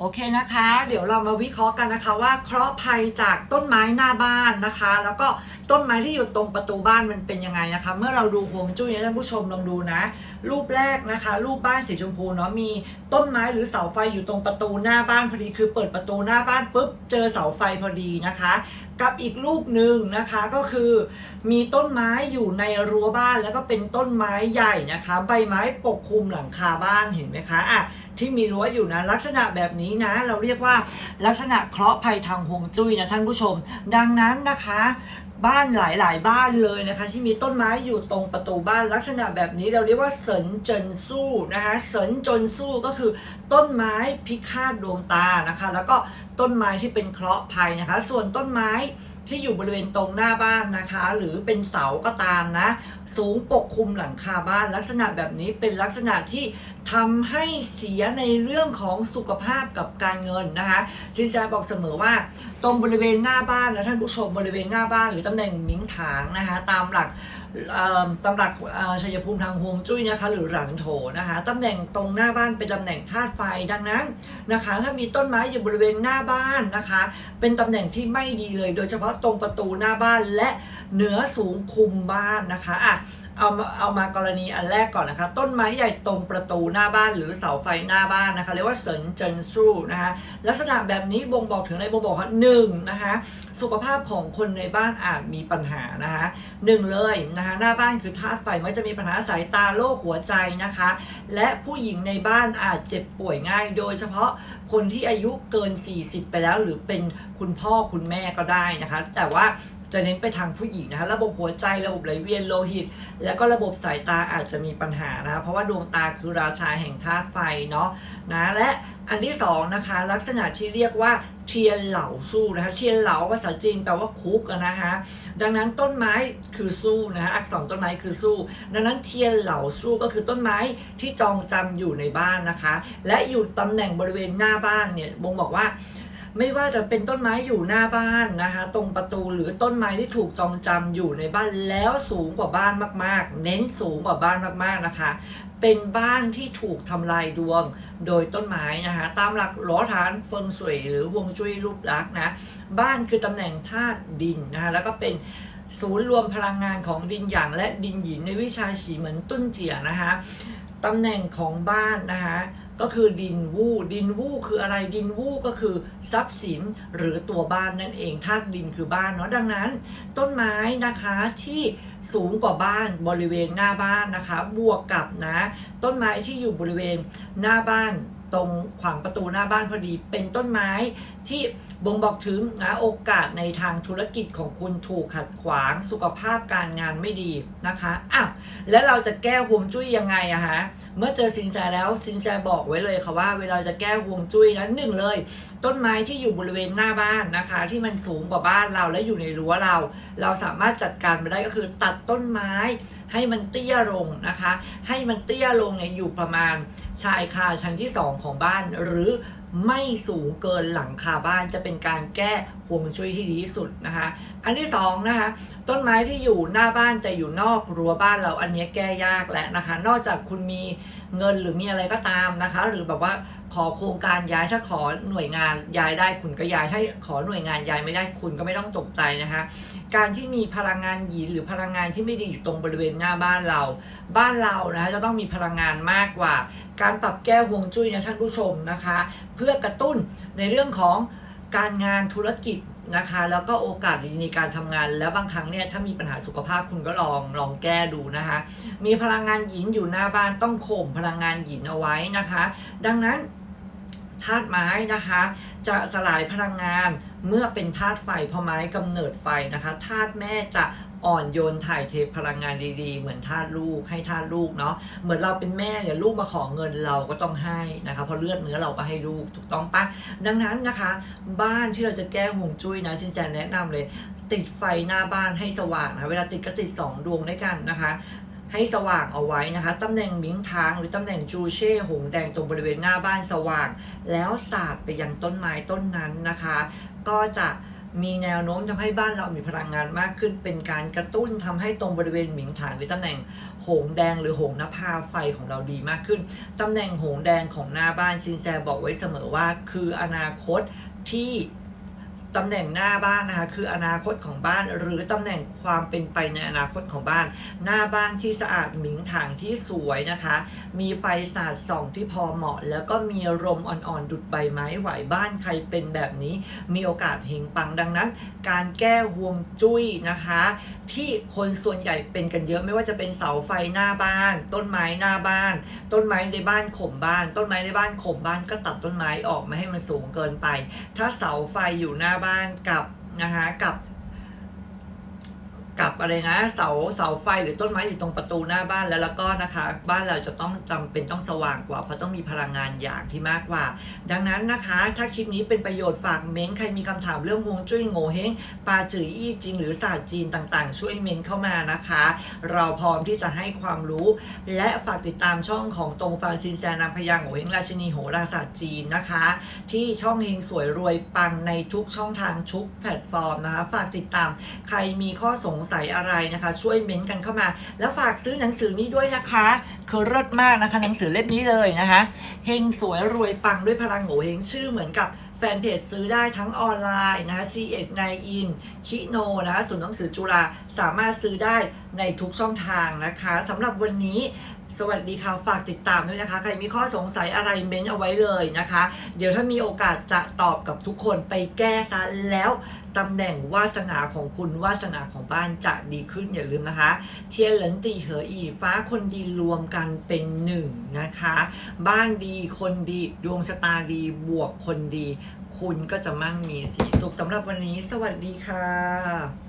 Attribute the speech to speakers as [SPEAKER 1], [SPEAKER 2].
[SPEAKER 1] โอเคนะคะ เดี๋ยวเรามาวิเคราะห์กันนะคะว่าเคราะห์ภัยจากต้นไม้หน้าบ้านนะคะ แล้วก็ต้นไม้ที่อยู่ตรงประตูบ้านมันเป็นยังไงนะคะ เมื่อเราดูฮวงจุ้ยเนี่ยท่านผู้ชมลองดูนะ รูปแรกนะคะ รูปบ้านสีชมพูเนาะมีต้นไม้หรือเสาไฟอยู่ตรงประตูหน้าบ้านพอดีคือเปิดประตูหน้าบ้านปุ๊บเจอเสาไฟพอดีนะคะ กับอีกรูปหนึ่งนะคะก็คือมีต้นไม้อยู่ในรั้วบ้านแล้วก็เป็นต้นไม้ใหญ่นะคะ ใบไม้ปกคลุมหลังคาบ้านเห็นไหมคะอะที่มีรั้วอยู่นะลักษณะแบบนี้นะ เราเรียกว่าลักษณะเคราะห์ภัยทางฮวงจุ้ยนะท่านผู้ชม ดังนั้นนะคะ บ้านหลายๆ บ้านเลยนะคะ ที่มีต้นไม้อยู่ตรงประตูบ้านลักษณะแบบนี้เราเรียกว่าเสินจนสู้นะคะเสินจนสู้ก็คือต้นไม้พิฆาตดวงตานะคะ แล้วก็ต้นไม้ที่เป็นเคราะห์ภัยนะคะ ส่วนต้นไม้ที่อยู่บริเวณตรงหน้าบ้านนะคะ หรือเป็นเสาก็ตามนะ สูงปกคลุมหลังคาบ้าน ลักษณะแบบนี้เป็นลักษณะที่ทำให้เสียในเรื่องของสุขภาพกับการเงินนะคะชินแจบอกเสมอว่า ตรงบริเวณหน้าบ้านนะท่านผู้ชมบริเวณหน้าบ้านหรือตำแหน่งมิงถางนะคะตามหลักตำหลักเอ่อชัยภูมิทางฮวงจุ้ยนะคะหรือหลันโถนะคะตำแหน่งตรงหน้าบ้านเป็นตำแหน่งธาตุไฟดังนั้นนะคะ ถ้ามีต้นไม้อยู่บริเวณหน้าบ้านนะคะ เป็นตำแหน่งที่ไม่ดีเลย โดยเฉพาะตรงประตูหน้าบ้านและเหนือสูงคุมบ้านนะคะอะ เอาเอามากรณีอันแรกก่อนนะคะ ต้นไม้ใหญ่ตรงประตูหน้าบ้านหรือเสาไฟหน้าบ้านนะคะเรียกว่าเสินเจินสู้นะคะลักษณะแบบนี้บ่งบอกถึงอะไรบ่งบอกว่าหนึ่งนะคะสุขภาพของคนในบ้านอาจมีปัญหานะคะหนึ่งเลยนะคะหน้าบ้านคือธาตุไฟมันจะมีปัญหาสายตาโรคหัวใจนะคะ และผู้หญิงในบ้านอาจเจ็บป่วยง่าย โดยเฉพาะคนที่อายุเกิน 40 ไปแล้ว หรือเป็นคุณพ่อคุณแม่ก็ได้นะคะ แต่ว่า จะเน้นไปทางผู้หญิงนะคะระบบหัวใจระบบไหลเวียนโลหิต แล้วก็ระบบสายตาอาจจะมีปัญหานะคะเพราะว่าดวงตาคือราชาแห่งธาตุไฟเนาะนะและอันที่สองนะคะลักษณะที่เรียกว่าเทียนเหล่าสู้นะคะเทียนเหลาภาษาจีนแปลว่าคุกนะคะดังนั้นต้นไม้คือสู้นะคะอักษรต้นไม้คือสู้ ดังนั้นเทียนเหล่าสู้ก็คือต้นไม้ที่จองจำอยู่ในบ้านนะคะ และอยู่ตำแหน่งบริเวณหน้าบ้านเนี่ยบงบอกว่า ไม่ว่าจะเป็นต้นไม้อยู่หน้าบ้านนะคะ ตรงประตูหรือต้นไม้ที่ถูกจองจำอยู่ในบ้านแล้วสูงกว่าบ้านมากๆ เน้นสูงกว่าบ้านมากๆนะคะ เป็นบ้านที่ถูกทำลายดวงโดยต้นไม้นะคะ ตามหลักหลอฐานเฟิงสวยหรือวงจุ้ยรูปลักษณ์นะบ้านคือตำแหน่งธาตุดินนะคะแล้วก็เป็นศูนย์รวมพลังงานของดินหยางและดินหยินในวิชาฉีเหมือนตุ้นเจียนะคะตำแหน่งของบ้านนะคะ ก็คือดินวู้ดินวู้คืออะไรดินวู้ก็คือทรัพย์สินหรือตัวบ้านนั่นเองธาตุดินคือบ้านเนาะดังนั้น ต้นไม้นะคะที่สูงกว่าบ้านบริเวณหน้าบ้านนะคะ บวกกับนะ ต้นไม้ที่อยู่บริเวณหน้าบ้านตรงขวางประตูหน้าบ้านพอดี เป็นต้นไม้ ที่บ่งบอกถึงนะโอกาสในทางธุรกิจของคุณถูกขัดขวางสุขภาพการงานไม่ดีนะคะอะแล้วเราจะแก้ฮวงจุ้ยยังไงอะฮะเมื่อเจอสินแสแล้วสินแสบอกไว้เลยค่ะว่า เวลาจะแก้ฮวงจุ้ยนั้นหนึ่งเลย ต้นไม้ที่อยู่บริเวณหน้าบ้านนะคะ ที่มันสูงกว่าบ้านเราและอยู่ในรั้วเรา เราสามารถจัดการมาได้ก็คือตัดต้นไม้ ให้มันเตี้ยลงนะคะ ให้มันเตี้ยลงเนี่ยอยู่ประมาณชายคาชั้นที่ 2 ของบ้านหรือไม่สูงเกินหลังคาบ้านจะเป็นการแก้ ฮวงจุ้ยที่ดีที่สุดนะคะ อันที่สองนะคะ ต้นไม้ที่อยู่หน้าบ้านแต่อยู่นอกรั้วบ้านเราอันนี้แก้ยากแล้วนะคะ นอกจากคุณมีเงินหรือมีอะไรก็ตามนะคะ หรือแบบว่าขอโครงการย้ายถ้าขอหน่วยงานย้ายได้คุณก็ย้ายถ้าขอหน่วยงานย้ายไม่ได้คุณก็ไม่ต้องตกใจนะคะ การที่มีพลังงานหยีนหรือพลังงานที่ไม่ดีอยู่ตรงบริเวณหน้าบ้านเรา บ้านเรานะคะจะต้องมีพลังงานมากกว่า การปรับแก้ฮวงจุ้ยนะท่านผู้ชมนะคะ เพื่อกระตุ้นในเรื่องของ การงานธุรกิจนะคะ แล้วก็โอกาสในการทำงาน แล้วบางครั้งเนี่ยถ้ามีปัญหาสุขภาพคุณก็ลองลองแก้ดูนะคะ มีพลังงานหยินอยู่หน้าบ้านต้องข่มพลังงานหยินเอาไว้นะคะ ดังนั้นธาตุไม้นะคะ จะสลายพลังงานเมื่อเป็นธาตุไฟเพราะไม้กำเนิดไฟนะคะธาตุแม่จะ อ่อนโยนถ่ายเทพลังงานดีๆ เหมือนธาตุลูกให้ธาตุลูกเนาะเหมือนเราเป็นแม่เนี่ยลูกมาขอเงินเราก็ต้องให้นะคะเพราะเลือดเนื้อเราก็ให้ลูกถูกต้องปะดังนั้นนะคะ บ้านที่เราจะแก้ห่วงจุ้ยนะชินแจแนะนำเลย ติดไฟหน้าบ้านให้สว่างนะเวลาติดก็ติดสองดวงด้วยกันนะคะให้สว่างเอาไว้นะคะ ตำแหน่งมิงทางหรือตำแหน่งจูเช่หงแดงตรงบริเวณหน้าบ้านสว่าง แล้วสาดไปยังต้นไม้ต้นนั้นนะคะ ก็จะ มีแนวโน้มทำให้บ้านเรามีพลังงานมากขึ้น เป็นการกระตุ้นทำให้ตรงบริเวณหมิงฐานหรือตำแหน่งโหงแดงหรือโหงนภาไฟของเราดีมากขึ้น ตำแหน่งโหงแดงของหน้าบ้านชินแซบอกไว้เสมอว่า คืออนาคตที่ ตำแหน่งหน้าบ้านนะคะคืออนาคตของบ้าน หรือตำแหน่งความเป็นไปในอนาคตของบ้าน หน้าบ้านที่สะอาดหมิงถางที่สวยนะคะ มีไฟสาดส่องที่พอเหมาะ แล้วก็มีลมอ่อนๆดุดใบไม้ไหวบ้านใครเป็นแบบนี้ มีโอกาสเฮงปังดังนั้น การแก้ห่วงจุ้ยนะคะ ที่คนส่วนใหญ่เป็นกันเยอะไม่ว่าจะเป็นเสาไฟหน้าบ้าน ต้นไม้หน้าบ้าน ต้นไม้ในบ้านข่มบ้าน ต้นไม้ในบ้านข่มบ้านก็ตัดต้นไม้ออกไม่ให้มันสูงเกินไป ถ้าเสาไฟอยู่หน้าบ้านกับนะคะกับ กับอะไรนะเสาเสาไฟหรือต้นไม้อยู่ตรงประตูหน้าบ้านแล้วแล้วก็นะคะ บ้านเราจะต้องจำเป็นต้องสว่างกว่า เพราะต้องมีพลังงานอย่างที่มากกว่า ดังนั้นนะคะ ถ้าคลิปนี้เป็นประโยชน์ฝากเม้นใครมีคำถามเรื่องฮวงจุ้ยโงเฮงปาจืออี้จริง หรือศาสตร์จีนต่างๆ ช่วยเม้นเข้ามานะคะ เราพร้อมที่จะให้ความรู้ และฝากติดตามช่องของตรงฟานซินแซนามพยางโงเฮงราชินีโหราศาสตร์จีนนะคะ ที่ช่องเฮงสวยรวยปังในทุกช่องทางทุกแพลตฟอร์มนะคะ ฝากติดตามใครมีข้อสงสัยอะไรนะคะ ช่วยเม้นต์กันเข้ามา แล้วฝากซื้อหนังสือนี้ด้วยนะคะคือเลิศมากนะคะ หนังสือเล่มนี้เลยนะคะเฮงสวยรวยปังด้วยพลังโงเฮงชื่อเหมือนกับแฟนเพจซื้อได้ทั้งออนไลน์นะคะ c ีเอ็ดไนอินคิโนนะคะศูนย์หนังสือจุฬาสามารถซื้อได้ในทุกช่องทางนะคะสำหรับวันนี้ สวัสดีค่ะ ฝากติดตามด้วยนะคะ ใครมีข้อสงสัยอะไรเม้นเอาไว้เลยนะคะ เดี๋ยวถ้ามีโอกาสจะตอบกับทุกคนไปแก้ซะแล้วตำแหน่งวาสนาของคุณวาสนาของบ้านจะดีขึ้นอย่าลืมนะคะเทียนหลินจีเหออีฟ้าคนดีรวมกันเป็นหนึ่งนะคะ บ้านดีคนดีดวงชะตาดีบวกคนดี คุณก็จะมั่งมีสีสุขสำหรับวันนี้ สวัสดีค่ะ